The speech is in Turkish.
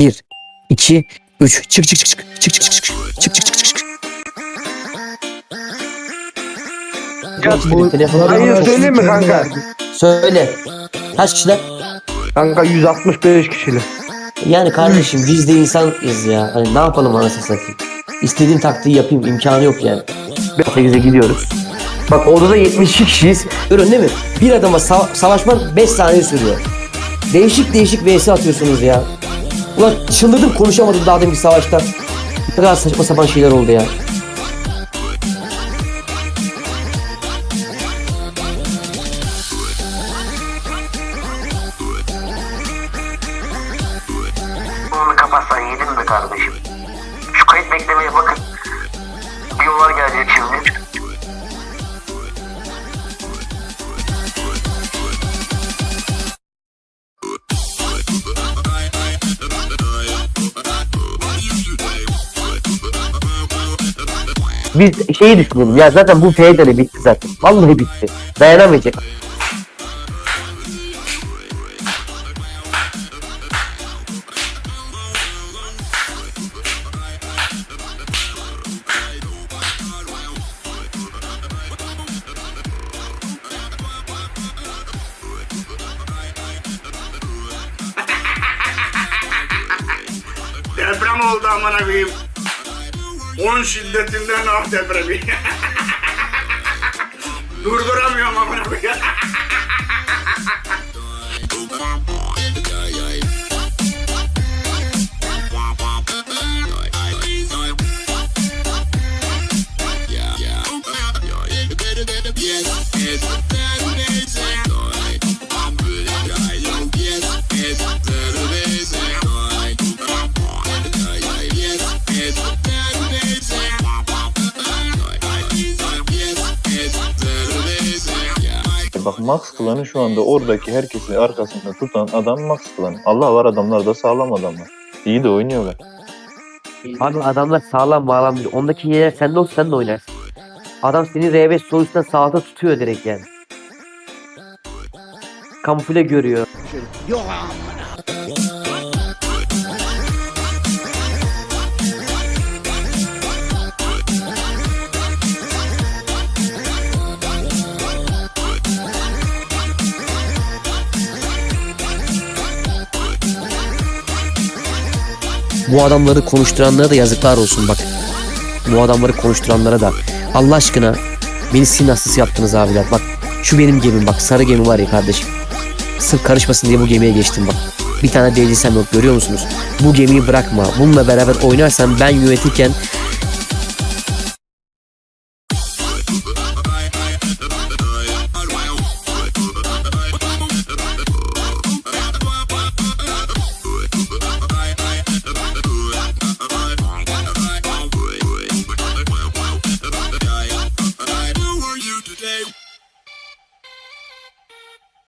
Bir, iki, üç. Çık çık çık çık. Çık çık çık çık. Çık çık çık çık. çık. Ya bu Telefonu Hayır söyleyeyim mi kanka? Söyle. Kaç kişiler? Kanka 165 kişilik. Yani kardeşim biz de insanız ya. Hani ne yapalım anasını satayım. İstediğim taktiği yapayım imkanı yok yani. 8'e gidiyoruz. Bak odada 72 kişiyiz. Görün değil mi? Bir adama sa- savaşmak 5 saniye sürüyor. Değişik değişik vs atıyorsunuz ya. Ulan çıldırdım konuşamadım daha demin savaşta. Ne kadar saçma sapan şeyler oldu ya. Bunu kapatsan mi kardeşim? Şu kayıt beklemeye bakın. Videolar gelecek şimdi. Biz şeyi düşünelim ya zaten bu feodali bitti zaten. Vallahi bitti. Dayanamayacak. Deprem oldu amına koyayım. 10 şiddetinden ah depremi. Durduramıyorum amına koyayım. Bak Max Klan'ı şu anda oradaki herkesi arkasında tutan adam Max Klan. Allah var adamlar da sağlam adamlar. İyi de oynuyorlar. Abi adamlar sağlam bağlam değil. Ondaki yer sende olsa sen de oynarsın. Adam seni R5 sol üstten sağda tutuyor direkt yani. Kamufle görüyor. Bu adamları konuşturanlara da yazıklar olsun bak. Bu adamları konuşturanlara da. Allah aşkına beni sin hastası yaptınız abiler. Bak şu benim gemim bak sarı gemi var ya kardeşim. Sırf karışmasın diye bu gemiye geçtim bak. Bir tane DC'sem yok görüyor musunuz? Bu gemiyi bırakma. Bununla beraber oynarsan ben yönetirken